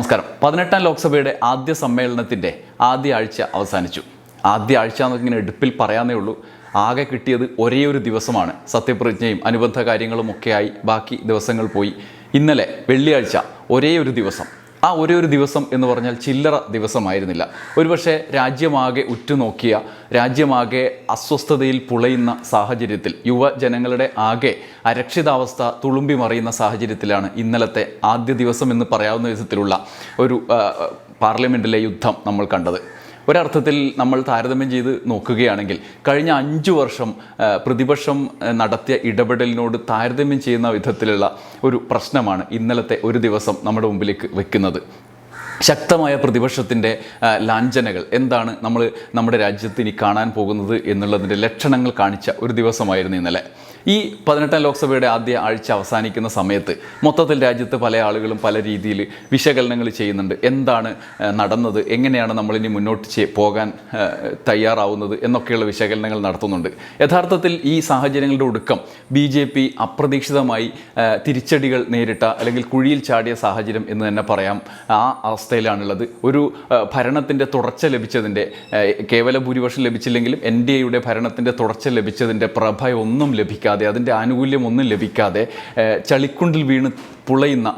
നമസ്കാരം. പതിനെട്ടാം ലോക്സഭയുടെ ആദ്യ സമ്മേളനത്തിന്റെ ആദ്യ ആഴ്ച അവസാനിച്ചു. ആദ്യ ആഴ്ച എന്നൊക്കെ ഇങ്ങനെ എടുപ്പിൽ പറയാനേ ഉള്ളൂ. ആകെ കിട്ടിയത് ഒരേ ഒരു ദിവസമാണ്. സത്യപ്രതിജ്ഞയും അനുബന്ധ കാര്യങ്ങളും ഒക്കെയായി ബാക്കി ദിവസങ്ങൾ പോയി. ഇന്നലെ വെള്ളിയാഴ്ച ഒരേ ഒരു ദിവസം ആ ഒരേ ഒരു ദിവസം എന്ന് പറഞ്ഞാൽ ചില്ലറ ദിവസമായിരുന്നില്ല. ഒരുപക്ഷെ രാജ്യമാകെ ഉറ്റുനോക്കിയ രാജ്യമാകെ അസ്വസ്ഥതയിൽ പുളയുന്ന സാഹചര്യത്തിൽ യുവജനങ്ങളുടെ ആകെ അരക്ഷിതാവസ്ഥ തുളുമ്പി മറിയുന്ന സാഹചര്യത്തിലാണ് ഇന്നലത്തെ ആദ്യ ദിവസം എന്ന് പറയാവുന്ന വിധത്തിലുള്ള ഒരു പാർലമെന്റിലെ യുദ്ധം നമ്മൾ കണ്ടത്. ഒരർത്ഥത്തിൽ നമ്മൾ താരതമ്യം ചെയ്ത് നോക്കുകയാണെങ്കിൽ കഴിഞ്ഞ അഞ്ചു വർഷം പ്രതിപക്ഷം നടത്തിയ ഇടപെടലിനോട് താരതമ്യം ചെയ്യുന്ന വിധത്തിലുള്ള ഒരു പ്രശ്നമാണ് ഇന്നലത്തെ ഒരു ദിവസം നമ്മുടെ മുമ്പിലേക്ക് വെക്കുന്നത്. ശക്തമായ പ്രതിപക്ഷത്തിന്റെ ലാഞ്ചനകൾ എന്താണ് നമ്മൾ നമ്മുടെ രാജ്യത്ത് ഇനി കാണാൻ പോകുന്നത് എന്നുള്ളതിന്റെ ലക്ഷണങ്ങൾ കാണിച്ച ഒരു ദിവസമായിരുന്നു ഇന്നലെ. ഈ പതിനെട്ടാം ലോക്സഭയുടെ ആദ്യ ആഴ്ച അവസാനിക്കുന്ന സമയത്ത് മൊത്തത്തിൽ രാജ്യത്ത് പല ആളുകളും പല രീതിയിൽ വിശകലനങ്ങൾ ചെയ്യുന്നുണ്ട്. എന്താണ് നടന്നത്? എങ്ങനെയാണ് നമ്മളിനി മുന്നോട്ട് പോകാൻ തയ്യാറാവുന്നത്? എന്നൊക്കെയുള്ള വിശകലനങ്ങൾ നടത്തുന്നുണ്ട്. യഥാർത്ഥത്തിൽ ഈ സാഹചര്യങ്ങളുടെ ഒടുക്കം ബി ജെ പി അപ്രതീക്ഷിതമായി തിരിച്ചടികൾ നേരിട്ട അല്ലെങ്കിൽ കുഴിയിൽ ചാടിയ സാഹചര്യം എന്ന് തന്നെ പറയാം. ആ അവസ്ഥയിലാണുള്ളത്. ഒരു ഭരണത്തിന്റെ തുടർച്ച ലഭിച്ചതിന്റെ കേവല ഭൂരിപക്ഷം ലഭിച്ചില്ലെങ്കിലും എൻ ഡി എയുടെ ഭരണത്തിന്റെ തുടർച്ച ലഭിച്ചതിന്റെ പ്രഭയൊന്നും ലഭിക്കാതെ അതിന്റെ ആനുകൂല്യം ഒന്നും ലഭിക്കാതെ ചളിക്കുണ്ടിൽ വീണ് പുളയുന്ന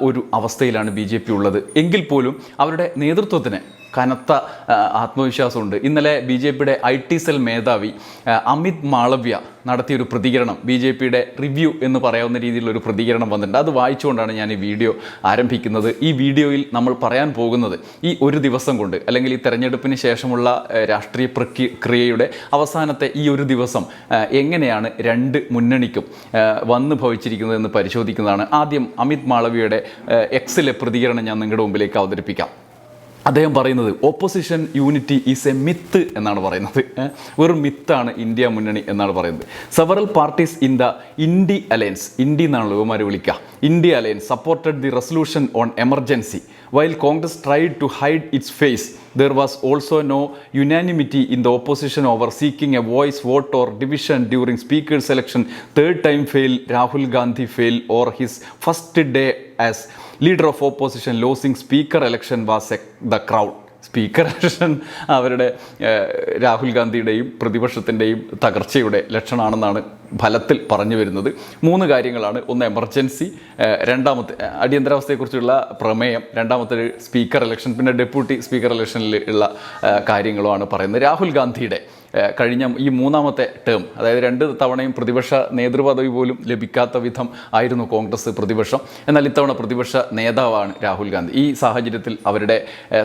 ഒരു അവസ്ഥയിലാണ് ബി ജെ പി ഉള്ളത്. എങ്കിൽ പോലും അവരുടെ നേതൃത്വത്തിന് കനത്ത ആത്മവിശ്വാസമുണ്ട്. ഇന്നലെ ബി ജെ പിയുടെ ഐ ടി സെൽ മേധാവി അമിത് മാളവ്യ നടത്തിയൊരു പ്രതികരണം. ബി ജെ പിയുടെ റിവ്യൂ എന്ന് പറയാവുന്ന രീതിയിലുള്ള ഒരു പ്രതികരണം വന്നിട്ടുണ്ട്. അത് വായിച്ചുകൊണ്ടാണ് ഞാൻ ഈ വീഡിയോ ആരംഭിക്കുന്നത്. ഈ വീഡിയോയിൽ നമ്മൾ പറയാൻ പോകുന്നത് ഈ ഒരു ദിവസം കൊണ്ട് അല്ലെങ്കിൽ ഈ തെരഞ്ഞെടുപ്പിന് ശേഷമുള്ള രാഷ്ട്രീയ പ്രക്രിയയുടെ അവസാനത്തെ ഈ ഒരു ദിവസം എങ്ങനെയാണ് രണ്ട് മുന്നണിക്കും വന്നു ഭവിച്ചിരിക്കുന്നത് എന്ന് പരിശോധിക്കുന്നതാണ്. ആദ്യം അമിത് മാളവിയുടെ എക്സിലെ പ്രതികരണം ഞാൻ നിങ്ങളുടെ മുമ്പിലേക്ക് അവതരിപ്പിക്കാം. അദ്ദേഹം പറയുന്നത് opposition unity is a myth എന്നാണ് പറയുന്നത്? വെറും മിത്താണ് ഇന്ത്യ മുന്നണി എന്നാണ് പറയുന്നത്. Several parties in the India alliance India എന്നാണ് യുവമാരെ വിളിക്കുക India alliance supported the resolution on emergency While Congress tried to hide its face, there was also no unanimity in the opposition over seeking a voice vote or division during speaker's election. Third time fail, Rahul Gandhi fail, or his first day as leader of opposition losing speaker election was the crowd. Speaker election അവരുടെ രാഹുൽ ഗാന്ധിയുടെയും പ്രതിപക്ഷത്തിന്റെയും തകർച്ചയുടെ ലക്ഷണമാണെന്നാണ് ഫലത്തിൽ പറഞ്ഞു വരുന്നത്. മൂന്ന് കാര്യങ്ങളാണ്. ഒന്ന് emergency രണ്ടാമത്തെ അടിയന്തരാവസ്ഥയെക്കുറിച്ചുള്ള പ്രമേയം രണ്ടാമത്തെ സ്പീക്കർ ഇലക്ഷൻ പിന്നെ ഡെപ്യൂട്ടി സ്പീക്കർ ഇലക്ഷനിൽ ഉള്ള കാര്യങ്ങളുമാണ് പറയുന്നത്. രാഹുൽ ഗാന്ധിയുടെ കഴിഞ്ഞ ഈ മൂന്നാമത്തെ ടേം അതായത് രണ്ട് തവണയും പ്രതിപക്ഷ നേതൃപദവി പോലും ലഭിക്കാത്ത വിധം ആയിരുന്നു കോൺഗ്രസ് പ്രതിപക്ഷം. എന്നാൽ ഇത്തവണ പ്രതിപക്ഷ നേതാവാണ് രാഹുൽ ഗാന്ധി. ഈ സാഹചര്യത്തിൽ അവരുടെ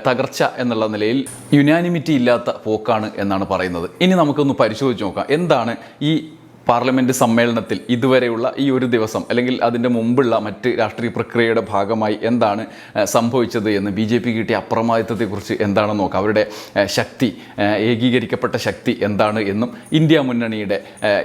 തകർച്ച എന്നുള്ള നിലയിൽ യുനാനിമിറ്റി ഇല്ലാത്ത പോക്കാണ് എന്നാണ് പറയുന്നത്. ഇനി നമുക്കൊന്ന് പരിശോധിച്ച് നോക്കാം. എന്താണ് ഈ പാർലമെന്റ് സമ്മേളനത്തിൽ ഇതുവരെയുള്ള ഈ ഒരു ദിവസം അല്ലെങ്കിൽ അതിന്റെ മുമ്പുള്ള മറ്റ് രാഷ്ട്രീയ പ്രക്രിയയുടെ ഭാഗമായി എന്താണ് സംഭവിച്ചത് എന്ന് ബി ജെ പി കിട്ടിയ അപ്രമാദിത്വത്തെക്കുറിച്ച് എന്താണെന്ന് നോക്കാം. അവരുടെ ശക്തി ഏകീകരിക്കപ്പെട്ട ശക്തി എന്താണ് എന്നും ഇന്ത്യ മുന്നണിയുടെ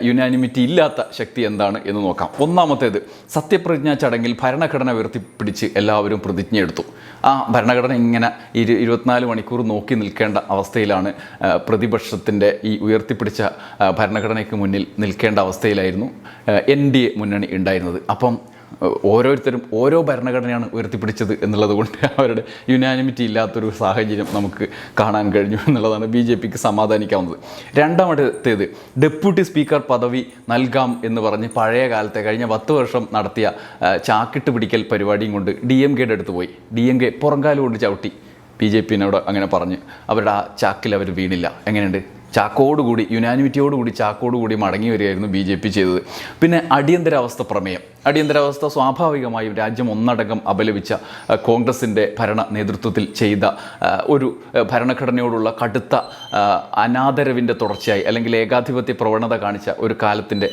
യുനാനിമിറ്റി ഇല്ലാത്ത ശക്തി എന്താണ് എന്ന് നോക്കാം. ഒന്നാമത്തേത് സത്യപ്രതിജ്ഞാ ചടങ്ങിൽ ഭരണഘടന ഉയർത്തിപ്പിടിച്ച് എല്ലാവരും പ്രതിജ്ഞയെടുത്തു ആ ഭരണഘടന ഇങ്ങനെ ഇരു ഇരുപത്തിനാല് മണിക്കൂർ നോക്കി നിൽക്കേണ്ട അവസ്ഥയിലാണ് പ്രതിപക്ഷത്തിന്റെ ഈ ഉയർത്തിപ്പിടിച്ച ഭരണഘടനയ്ക്ക് മുന്നിൽ നിൽക്കേണ്ട അവസ്ഥയിലായിരുന്നു എൻ ഡി എ മുന്നണി ഉണ്ടായിരുന്നത്. അപ്പം ഓരോരുത്തരും ഓരോ ഭരണഘടനയാണ് ഉയർത്തിപ്പിടിച്ചത് എന്നുള്ളത് കൊണ്ട് അവരുടെ യുനാനിമിറ്റി ഇല്ലാത്തൊരു സാഹചര്യം നമുക്ക് കാണാൻ കഴിഞ്ഞു എന്നുള്ളതാണ് ബി ജെ പിക്ക് സമാധാനിക്കാവുന്നത്. രണ്ടാമത്തേത് ഡെപ്യൂട്ടി സ്പീക്കർ പദവി നൽകാം എന്ന് പറഞ്ഞ് പഴയ കാലത്തെ കഴിഞ്ഞ പത്ത് വർഷം നടത്തിയ ചാക്കിട്ട് പിടിക്കൽ പരിപാടിയും കൊണ്ട് ഡി എം കെയുടെ അടുത്ത് പോയി. ഡി എം കെ പുറങ്കാലുകൊണ്ട് ചവിട്ടി. ബി ജെ പിന്നോട് അങ്ങനെ പറഞ്ഞ് അവരുടെ ആ ചാക്കിൽ അവർ വീണില്ല. എങ്ങനെയുണ്ട്? ചാക്കോടുകൂടി യുനാനിമിറ്റിയോടുകൂടി ചാക്കോടുകൂടി മടങ്ങി വരികയായിരുന്നു ബി ജെ പി ചെയ്തത്. പിന്നെ അടിയന്തരാവസ്ഥ പ്രമേയം. അടിയന്തരാവസ്ഥ സ്വാഭാവികമായും രാജ്യം ഒന്നടങ്കം അപലപിച്ച കോൺഗ്രസിന്റെ ഭരണ നേതൃത്വത്തിൽ ചെയ്ത ഒരു ഭരണഘടനയോടുള്ള കടുത്ത അനാദരവിന്റെ തുടർച്ചയായി അല്ലെങ്കിൽ ഏകാധിപത്യ പ്രവണത കാണിച്ച ഒരു കാലത്തിന്റെ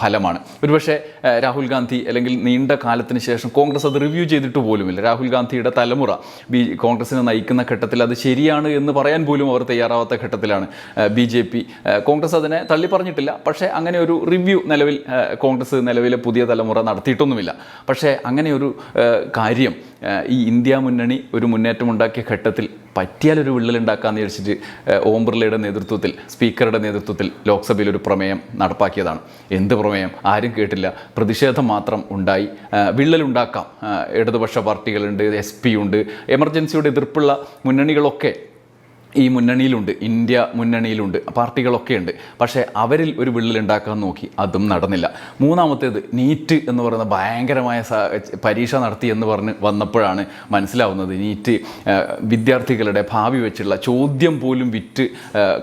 ഫലമാണ്. ഒരുപക്ഷെ രാഹുൽ ഗാന്ധി അല്ലെങ്കിൽ നീണ്ട കാലത്തിന് ശേഷം കോൺഗ്രസ് അത് റിവ്യൂ ചെയ്തിട്ട് പോലുമില്ല. രാഹുൽ ഗാന്ധിയുടെ തലമുറ ബി കോൺഗ്രസിനെ നയിക്കുന്ന ഘട്ടത്തിൽ അത് ശരിയാണ് എന്ന് പറയാൻ പോലും അവർ തയ്യാറാവാത്ത ഘട്ടത്തിലാണ് ബി ജെ പി. കോൺഗ്രസ് അതിനെ തള്ളി പറഞ്ഞിട്ടില്ല പക്ഷേ അങ്ങനെ ഒരു റിവ്യൂ നിലവിൽ കോൺഗ്രസ് നിലവിലെ പുതിയ തലമുറ നടത്തിയിട്ടൊന്നുമില്ല. പക്ഷേ അങ്ങനെ ഒരു കാര്യം ഈ ഇന്ത്യ മുന്നണി ഒരു മുന്നേറ്റം ഉണ്ടാക്കിയ ഘട്ടത്തിൽ പറ്റിയാലൊരു വിള്ളലുണ്ടാക്കാമെന്ന് വിചാരിച്ചിട്ട് ഓം ബിർളയുടെ നേതൃത്വത്തിൽ സ്പീക്കറുടെ നേതൃത്വത്തിൽ ലോക്സഭയിൽ ഒരു പ്രമേയം നടപ്പാക്കിയതാണ്. എന്ത് പ്രമേയം? ആരും കേട്ടില്ല. പ്രതിഷേധം മാത്രം ഉണ്ടായി. വിള്ളലുണ്ടാക്കാം. ഇടതുപക്ഷ പാർട്ടികളുണ്ട് എസ് പി ഉണ്ട്. എമർജൻസിയുടെ എതിർപ്പുള്ള മുന്നണികളൊക്കെ ഈ മുന്നണിയിലുണ്ട് ഇന്ത്യ മുന്നണിയിലുണ്ട് പാർട്ടികളൊക്കെ ഉണ്ട്. പക്ഷേ അവരിൽ ഒരു വിള്ളലുണ്ടാക്കാൻ നോക്കി അതും നടന്നില്ല. മൂന്നാമത്തേത് നീറ്റ് എന്ന് പറയുന്ന ഭയങ്കരമായ പരീക്ഷ നടത്തി എന്ന് പറഞ്ഞ് വന്നപ്പോഴാണ് മനസ്സിലാവുന്നത് നീറ്റ് വിദ്യാർത്ഥികളുടെ ഭാവി വെച്ചുള്ള ചോദ്യം പോലും വിറ്റ്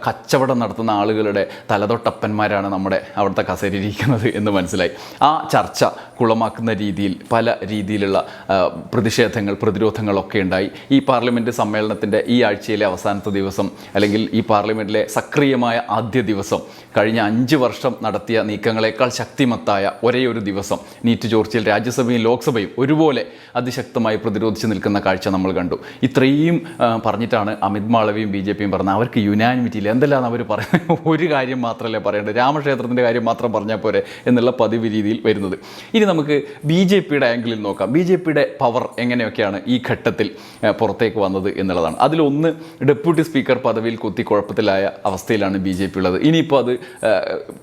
കച്ചവടം നടത്തുന്ന ആളുകളുടെ തലതൊട്ടപ്പന്മാരാണ് നമ്മുടെ അവിടുത്തെ കസേരിയിരിക്കുന്നത് എന്ന് മനസ്സിലായി. ആ ചർച്ച കുളമാക്കുന്ന രീതിയിൽ പല രീതിയിലുള്ള പ്രതിഷേധങ്ങൾ പ്രതിരോധങ്ങളൊക്കെ ഉണ്ടായി. ഈ പാർലമെന്റ് സമ്മേളനത്തിന്റെ ഈ ആഴ്ചയിലെ അവസാനത്തെ ദിവസം അല്ലെങ്കിൽ ഈ പാർലമെന്റിലെ സക്രിയമായ ആദ്യ ദിവസം കഴിഞ്ഞ അഞ്ച് വർഷം നടത്തിയ നീക്കങ്ങളെക്കാൾ ശക്തിമത്തായ ഒരേ ഒരു ദിവസം നീറ്റ് ചോർച്ചയിൽ രാജ്യസഭയും ലോക്സഭയും ഒരുപോലെ അതിശക്തമായി പ്രതിരോധിച്ച് നിൽക്കുന്ന കാഴ്ച നമ്മൾ കണ്ടു. ഇത്രയും പറഞ്ഞിട്ടാണ് അമിത് മാളവിയും ബി ജെ പിയും പറഞ്ഞത്. അവർക്ക് യുനാനിമിറ്റിയിൽ എന്തെല്ലാം അവർ പറയുന്നത് ഒരു കാര്യം മാത്രമല്ലേ പറയേണ്ടത്? രാമക്ഷേത്രത്തിന്റെ കാര്യം മാത്രം പറഞ്ഞാൽ പോരെ എന്നുള്ള പതിവ് രീതിയിൽ വരുന്നത്. ഇനി നമുക്ക് ബി ജെ പിയുടെ ആംഗിളിൽ നോക്കാം. ബി ജെ പിയുടെ പവർ എങ്ങനെയൊക്കെയാണ് ഈ ഘട്ടത്തിൽ പുറത്തേക്ക് വന്നത് എന്നുള്ളതാണ്. അതിലൊന്ന് ഡെപ്യൂട്ടി സ്പീക്കർ പദവിയിൽ കുത്തി കുഴപ്പത്തിലായ അവസ്ഥയിലാണ് ബി ജെ പി ഉള്ളത് ഇനിയിപ്പോൾ അത്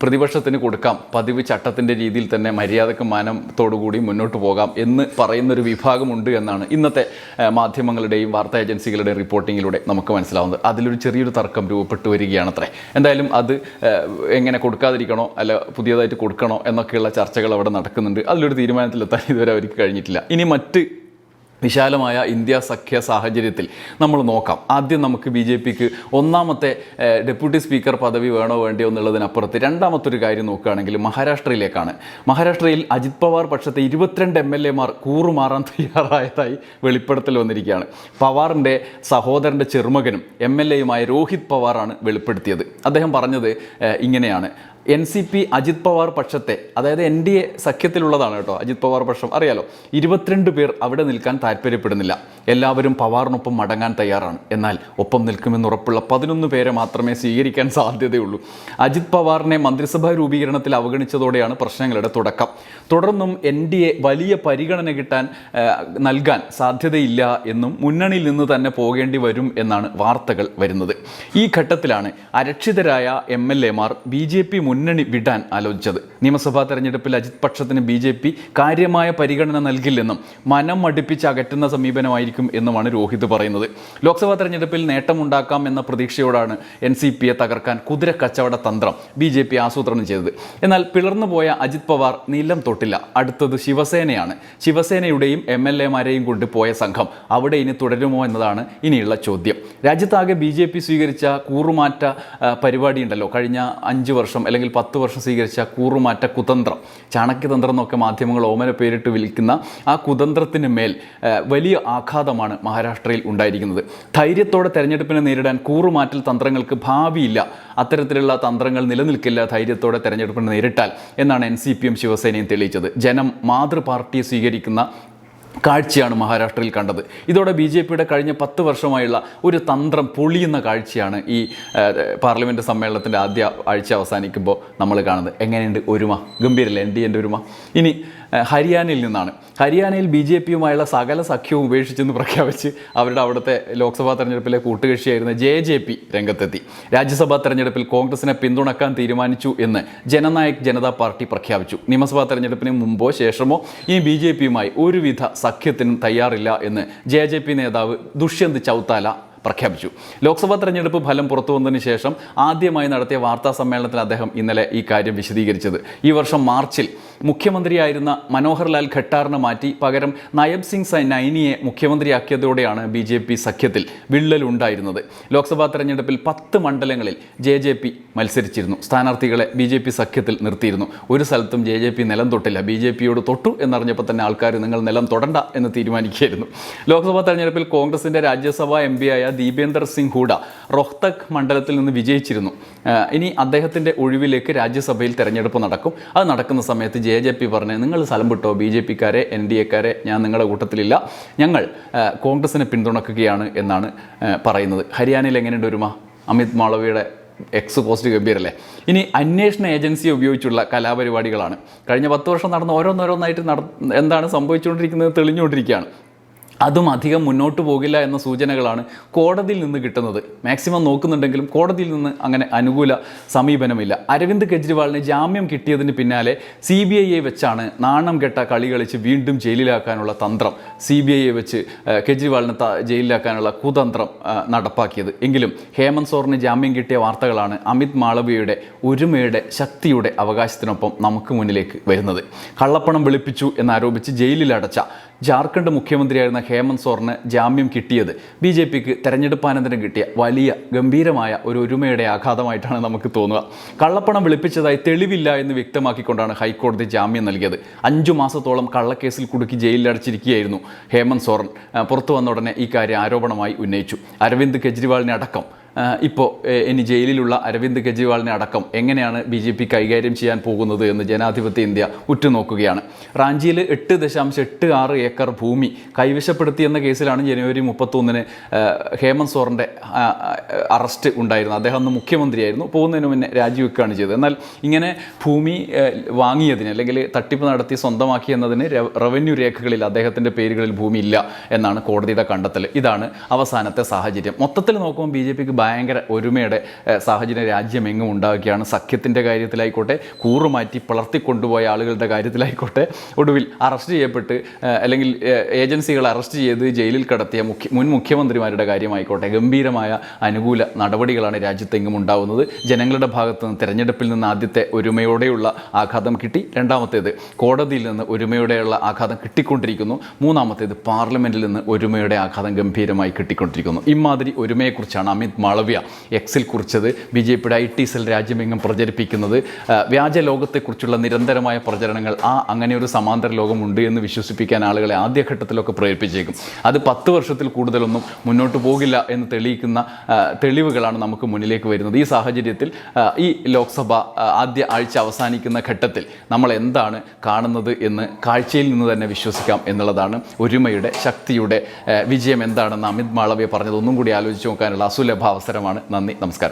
പ്രതിപക്ഷത്തിന് കൊടുക്കാം. പതിവ് ചട്ടത്തിന്റെ രീതിയിൽ തന്നെ മര്യാദയ്ക്ക് മാനത്തോടുകൂടി മുന്നോട്ട് പോകാം എന്ന് പറയുന്നൊരു വിഭാഗമുണ്ട് എന്നാണ് ഇന്നത്തെ മാധ്യമങ്ങളുടെയും വാർത്താ ഏജൻസികളുടെയും റിപ്പോർട്ടിങ്ങിലൂടെ നമുക്ക് മനസ്സിലാവുന്നത്. അതിലൊരു ചെറിയൊരു തർക്കം രൂപപ്പെട്ടു വരികയാണത്രേ. എന്തായാലും അത് എങ്ങനെ കൊടുക്കാതിരിക്കണോ അല്ല പുതിയതായിട്ട് കൊടുക്കണോ എന്നൊക്കെയുള്ള ചർച്ചകൾ അവിടെ നടക്കുന്നുണ്ട്. അതിലൊരു തീരുമാനത്തിലെത്താൻ ഇതുവരെ അവർക്ക് കഴിഞ്ഞിട്ടില്ല. ഇനി മറ്റ് വിശാലമായ ഇന്ത്യ സഖ്യ സാഹചര്യത്തിൽ നമ്മൾ നോക്കാം. ആദ്യം നമുക്ക് ബി ജെ പിക്ക് ഒന്നാമത്തെ ഡെപ്യൂട്ടി സ്പീക്കർ പദവി വേണോ വേണ്ടിയോ എന്നുള്ളതിനപ്പുറത്ത് രണ്ടാമത്തെ ഒരു കാര്യം നോക്കുകയാണെങ്കിൽ മഹാരാഷ്ട്രയിലേക്കാണ്. മഹാരാഷ്ട്രയിൽ അജിത് പവാർ പക്ഷത്തെ ഇരുപത്തിരണ്ട് എം എൽ എമാർ കൂറുമാറാൻ തയ്യാറായതായി വെളിപ്പെടുത്തൽ വന്നിരിക്കുകയാണ്. പവാറിന്റെ സഹോദരന്റെ ചെറുമകനും എം എൽ എയുമായ രോഹിത് പവാറാണ് വെളിപ്പെടുത്തിയത്. അദ്ദേഹം പറഞ്ഞത് ഇങ്ങനെയാണ്. N C P Ajit Pawar പക്ഷത്തെ അതായത് എൻ ഡി എ സഖ്യത്തിലുള്ളതാണ് കേട്ടോ അജിത് പവാർ പക്ഷം. അറിയാലോ ഇരുപത്തിരണ്ട് പേർ അവിടെ നിൽക്കാൻ താല്പര്യപ്പെടുന്നില്ല. എല്ലാവരും പവാറിനൊപ്പം മടങ്ങാൻ തയ്യാറാണ്. എന്നാൽ ഒപ്പം നിൽക്കുമെന്ന് ഉറപ്പുള്ള പതിനൊന്ന് പേരെ മാത്രമേ സ്വീകരിക്കാൻ സാധ്യതയുള്ളൂ. അജിത് പവാറിനെ മന്ത്രിസഭാ രൂപീകരണത്തിൽ അവഗണിച്ചതോടെയാണ് പ്രശ്നങ്ങളുടെ തുടക്കം. തുടർന്നും എൻ ഡി എ വലിയ പരിഗണന കിട്ടാൻ നൽകാൻ സാധ്യതയില്ല എന്നും മുന്നണിയിൽ നിന്ന് തന്നെ പോകേണ്ടി വരും എന്നാണ് വാർത്തകൾ വരുന്നത്. ഈ ഘട്ടത്തിലാണ് അരക്ഷിതരായ എം എൽ എമാർ ബി ജെ പി മുന്നണി വിടാൻ ആലോചിച്ചത്. നിയമസഭാ തെരഞ്ഞെടുപ്പിൽ അജിത് പക്ഷത്തിന് ബി ജെ പി കാര്യമായ പരിഗണന നൽകില്ലെന്നും മനം മടുപ്പിച്ച് അകറ്റുന്ന സമീപനമായിരിക്കും എന്നുമാണ് രോഹിത് പറയുന്നത്. ലോക്സഭാ തെരഞ്ഞെടുപ്പിൽ നേട്ടമുണ്ടാക്കാം എന്ന പ്രതീക്ഷയോടാണ് എൻ സി പിയെ തകർക്കാൻ കുതിര കച്ചവട തന്ത്രം ബി ജെ പി ആസൂത്രണം ചെയ്തത്. എന്നാൽ പിളർന്നുപോയ അജിത് പവാർ നീലം തൊട്ടില്ല. അടുത്തത് ശിവസേനയാണ്. ശിവസേനയുടെയും എം എൽ എമാരെയും കൊണ്ട് പോയ സംഘം അവിടെ ഇനി തുടരുമോ എന്നതാണ് ഇനിയുള്ള ചോദ്യം. രാജ്യത്താകെ ബി ജെ പി സ്വീകരിച്ച കൂറുമാറ്റ പരിപാടിയുണ്ടല്ലോ. കഴിഞ്ഞ അഞ്ച് വർഷം അല്ലെങ്കിൽ പത്ത് വർഷം സ്വീകരിച്ച കൂറുമാറ്റ കുതന്ത്രം. ചാണക്യതന്ത്രം എന്നൊക്കെ മാധ്യമങ്ങൾ ഓമന പേരിട്ട് വിളിക്കുന്ന ആ കുതന്ത്രത്തിന് മേൽ വലിയ ആഘാതമാണ് മഹാരാഷ്ട്രയിൽ ഉണ്ടായിരിക്കുന്നത്. ധൈര്യത്തോടെ തെരഞ്ഞെടുപ്പിനെ നേരിടാൻ കൂറുമാറ്റൽ തന്ത്രങ്ങൾക്ക് ഭാവിയില്ല. അത്തരത്തിലുള്ള തന്ത്രങ്ങൾ നിലനിൽക്കില്ല ധൈര്യത്തോടെ തെരഞ്ഞെടുപ്പിനെ നേരിട്ടാൽ എന്നാണ് എൻ സി പിയും ശിവസേനയും തെളിയിച്ചത്. ജനം മാതൃ പാർട്ടിയെ സ്വീകരിക്കുന്ന കാഴ്ചയാണ് മഹാരാഷ്ട്രയിൽ കണ്ടത്. ഇതോടെ ബി ജെ പിയുടെ കഴിഞ്ഞ പത്ത് വർഷമായുള്ള ഒരു തന്ത്രം പൊളിയുന്ന കാഴ്ചയാണ് ഈ പാർലമെന്റ് സമ്മേളനത്തിന്റെ ആദ്യ ആഴ്ച അവസാനിക്കുമ്പോൾ നമ്മൾ കാണുന്നത്. എങ്ങനെയുണ്ട് ഒരുമ? ഗംഭീരല്ലേ? എൻ ഡി എന്റെ ഒരുമ? ഇനി ഹരിയാനയിൽ നിന്നാണ്. ഹരിയാനയിൽ ബി ജെ പിയുമായുള്ള സകല സഖ്യവും ഉപേക്ഷിച്ചെന്ന് പ്രഖ്യാപിച്ച് അവരുടെ അവിടുത്തെ ലോക്സഭാ തെരഞ്ഞെടുപ്പിലെ കൂട്ടുകക്ഷിയായിരുന്ന ജെ ജെ പി രംഗത്തെത്തി. രാജ്യസഭാ തെരഞ്ഞെടുപ്പിൽ കോൺഗ്രസിനെ പിന്തുണക്കാൻ തീരുമാനിച്ചു എന്ന് ജനനായക് ജനതാ പാർട്ടി പ്രഖ്യാപിച്ചു. നിയമസഭാ തെരഞ്ഞെടുപ്പിന് മുമ്പോ ശേഷമോ ഈ ബി ജെ പിയുമായി ഒരുവിധ സഖ്യത്തിനും തയ്യാറില്ല എന്ന് ജെ ജെ പി നേതാവ് ദുഷ്യന്ത് ചൗത്താല പ്രഖ്യാപിച്ചു. ലോക്സഭാ തെരഞ്ഞെടുപ്പ് ഫലം പുറത്തു വന്നതിന് ശേഷം ആദ്യമായി നടത്തിയ വാർത്താ സമ്മേളനത്തിൽ അദ്ദേഹം ഇന്നലെ ഈ കാര്യം വിശദീകരിച്ചത്. ഈ വർഷം മാർച്ചിൽ മുഖ്യമന്ത്രിയായിരുന്ന മനോഹർ ലാൽ ഖട്ടാറിനെ മാറ്റി പകരം നയബ് സിംഗ് നൈനിയെ മുഖ്യമന്ത്രിയാക്കിയതോടെയാണ് ബി ജെ പി സഖ്യത്തിൽ വിള്ളലുണ്ടായിരുന്നത്. ലോക്സഭാ തെരഞ്ഞെടുപ്പിൽ പത്ത് മണ്ഡലങ്ങളിൽ ജെ ജെ പി മത്സരിച്ചിരുന്നു. സ്ഥാനാർത്ഥികളെ ബി ജെ പി സഖ്യത്തിൽ നിർത്തിയിരുന്നു. ഒരു സ്ഥലത്തും ജെ ജെ പി നിലം തൊട്ടില്ല. ബി ജെ പിയോട് തൊട്ടു എന്നറിഞ്ഞപ്പോൾ തന്നെ ആൾക്കാർ നിങ്ങൾ നിലം തൊടണ്ട എന്ന് തീരുമാനിക്കുകയായിരുന്നു. ലോക്സഭാ തെരഞ്ഞെടുപ്പിൽ കോൺഗ്രസിന്റെ രാജ്യസഭാ എം പിയായ ദീപേന്ദർ സിംഗ് ഹൂഡ റോഹ്തക് മണ്ഡലത്തിൽ നിന്ന് വിജയിച്ചിരുന്നു. ഇനി അദ്ദേഹത്തിന്റെ ഒഴിവിലേക്ക് രാജ്യസഭയിൽ തെരഞ്ഞെടുപ്പ് നടക്കും. അത് നടക്കുന്ന സമയത്ത് ജെ ജെ പി പറഞ്ഞ് നിങ്ങൾ സ്ഥലം വിട്ടോ ബി ജെ പിക്കാരെ എൻ ഡി എക്കാരെ ഞാൻ നിങ്ങളുടെ കൂട്ടത്തിലില്ല. ഞങ്ങൾ കോൺഗ്രസിനെ പിന്തുണക്കുകയാണ് എന്നാണ് പറയുന്നത്. ഹരിയാനയിൽ എങ്ങനെയുണ്ട് ഒരുമ? അമിത് മാളവിയുടെ എക്സ് പോസ്റ്റ് ഗംഭീരല്ലേ? ഇനി അന്വേഷണ ഏജൻസിയെ ഉപയോഗിച്ചുള്ള കലാപരിപാടികളാണ്. കഴിഞ്ഞ പത്ത് വർഷം നടന്ന ഓരോന്നോരോന്നായിട്ട് നട എന്താണ് സംഭവിച്ചുകൊണ്ടിരിക്കുന്നത് തെളിഞ്ഞുകൊണ്ടിരിക്കുകയാണ്. അതും അധികം മുന്നോട്ട് പോകില്ല എന്ന സൂചനകളാണ് കോടതിയിൽ നിന്ന് കിട്ടുന്നത്. മാക്സിമം നോക്കുന്നുണ്ടെങ്കിലും കോടതിയിൽ നിന്ന് അങ്ങനെ അനുകൂല സമീപനമില്ല. അരവിന്ദ് കെജ്രിവാളിന് ജാമ്യം കിട്ടിയതിന് പിന്നാലെ സി ബി ഐയെ വെച്ചാണ് നാണം കെട്ട കളി കളിച്ച് വീണ്ടും ജയിലിലാക്കാനുള്ള തന്ത്രം. സി ബി ഐയെ വെച്ച് കെജ്രിവാളിന് ജയിലിലാക്കാനുള്ള കുതന്ത്രം നടപ്പാക്കിയത്. എങ്കിലും ഹേമന്ത് സോറിന് ജാമ്യം കിട്ടിയ വാർത്തകളാണ് അമിത് മാളവിയുടെ ഒരുമയുടെ ശക്തിയുടെ അവകാശത്തിനൊപ്പം നമുക്ക് മുന്നിലേക്ക് വരുന്നത്. കള്ളപ്പണം വെളുപ്പിച്ചു എന്നാരോപിച്ച് ജയിലിലടച്ച ജാർഖണ്ഡ് മുഖ്യമന്ത്രിയായിരുന്ന ഹേമന്ത് സോറിന് ജാമ്യം കിട്ടിയത്. ബി ജെ പിക്ക് തെരഞ്ഞെടുപ്പാനന്തരം കിട്ടിയ വലിയ ഗംഭീരമായ ഒരു ഒരുമയുടെ ആഘാതമായിട്ടാണ് നമുക്ക് തോന്നുക. കള്ളപ്പണം വെളുപ്പിച്ചതായി തെളിവില്ല എന്ന് വ്യക്തമാക്കിക്കൊണ്ടാണ് ഹൈക്കോടതി ജാമ്യം നൽകിയത്. അഞ്ചു മാസത്തോളം കള്ളക്കേസിൽ കുടുക്കി ജയിലിലടച്ചിരിക്കുകയായിരുന്നു ഹേമന്ത് സോറൻ. പുറത്തു വന്ന ഉടനെ ഈ കാര്യം ആരോപണമായി ഉന്നയിച്ചു. അരവിന്ദ് കെജ്രിവാളിനെ അടക്കം ഇപ്പോൾ ഇനി ജയിലിലുള്ള അരവിന്ദ് കെജ്രിവാളിനെ അടക്കം എങ്ങനെയാണ് ബി ജെ പി കൈകാര്യം ചെയ്യാൻ പോകുന്നത് എന്ന് ജനാധിപത്യ ഇന്ത്യ ഉറ്റുനോക്കുകയാണ്. റാഞ്ചിയിൽ എട്ട് ദശാംശം എട്ട് ആറ് ഏക്കർ ഭൂമി കൈവശപ്പെടുത്തിയെന്ന കേസിലാണ് ജനുവരി മുപ്പത്തൊന്നിന് ഹേമന്ത് സോറിന്റെ അറസ്റ്റ് ഉണ്ടായിരുന്നത്. അദ്ദേഹം അന്ന് മുഖ്യമന്ത്രിയായിരുന്നു. പോകുന്നതിന് മുന്നേ രാജിവെക്കുകയാണ് ചെയ്തത്. എന്നാൽ ഇങ്ങനെ ഭൂമി വാങ്ങിയതിന് അല്ലെങ്കിൽ തട്ടിപ്പ് നടത്തി സ്വന്തമാക്കി എന്നതിന് റവന്യൂ രേഖകളിൽ അദ്ദേഹത്തിന്റെ പേരുകളിൽ ഭൂമി ഇല്ല എന്നാണ് കോടതിയുടെ കണ്ടെത്തൽ ഇതാണ് അവസാനത്തെ സാഹചര്യം. മൊത്തത്തിൽ നോക്കുമ്പോൾ ബി ജെ പിക്ക് ഭയങ്കര ഒരുമയുടെ സാഹചര്യം രാജ്യമെങ്ങും ഉണ്ടാവുകയാണ്. സഖ്യത്തിന്റെ കാര്യത്തിലായിക്കോട്ടെ കൂറുമാറ്റി പിളർത്തിക്കൊണ്ടുപോയ ആളുകളുടെ കാര്യത്തിലായിക്കോട്ടെ ഒടുവിൽ അറസ്റ്റ് ചെയ്യപ്പെട്ട് അല്ലെങ്കിൽ ഏജൻസികൾ അറസ്റ്റ് ചെയ്ത് ജയിലിൽ കടത്തിയ മുഖ്യ മുൻ മുഖ്യമന്ത്രിമാരുടെ കാര്യമായിക്കോട്ടെ ഗംഭീരമായ അനുകൂല നടപടികളാണ് രാജ്യത്തെങ്ങും ഉണ്ടാവുന്നത്. ജനങ്ങളുടെ ഭാഗത്ത് നിന്ന് തെരഞ്ഞെടുപ്പിൽ നിന്ന് ആദ്യത്തെ ഒരുമയോടെയുള്ള ആഘാതം കിട്ടി രണ്ടാമത്തേത് കോടതിയിൽ നിന്ന് ഒരുമയോടെയുള്ള ആഘാതം കിട്ടിക്കൊണ്ടിരിക്കുന്നു മൂന്നാമത്തേത് പാർലമെന്റിൽ നിന്ന് ഒരുമയുടെ ആഘാതം ഗംഭീരമായി കിട്ടിക്കൊണ്ടിരിക്കുന്നു. ഇമാതിരി ഒരുമയെക്കുറിച്ചാണ് അമിത് മാളവ്യ എക്സിൽ കുറിച്ചത്. ബി ജെ പിയുടെ ഐ ടി സെൽ രാജ്യമെങ്ങും പ്രചരിപ്പിക്കുന്നത്. വ്യാജ ലോകത്തെക്കുറിച്ചുള്ള നിരന്തരമായ പ്രചരണങ്ങൾ. ആ അങ്ങനെ ഒരു സമാന്തര ലോകമുണ്ട് എന്ന് വിശ്വസിപ്പിക്കാൻ ആളുകളെ ആദ്യഘട്ടത്തിലൊക്കെ പ്രേരിപ്പിച്ചേക്കും. അത് പത്ത് വർഷത്തിൽ കൂടുതലൊന്നും മുന്നോട്ട് പോകില്ല എന്ന് തെളിയിക്കുന്ന തെളിവുകളാണ് നമുക്ക് മുന്നിലേക്ക് വരുന്നത്. ഈ സാഹചര്യത്തിൽ ഈ ലോക്സഭ ആദ്യ ആഴ്ച അവസാനിക്കുന്ന ഘട്ടത്തിൽ നമ്മൾ എന്താണ് കാണുന്നത് എന്ന് കാഴ്ചയിൽ നിന്ന് തന്നെ വിശ്വസിക്കാം എന്നുള്ളതാണ് ഒരുമയുടെ ശക്തിയുടെ വിജയം എന്താണെന്ന് അമിത് മാളവ്യ പറഞ്ഞത്. ഒന്നും കൂടി ആലോചിച്ച് നോക്കാനുള്ള അസുലഭ അവസരമാണ്. നന്ദി നമസ്കാരം.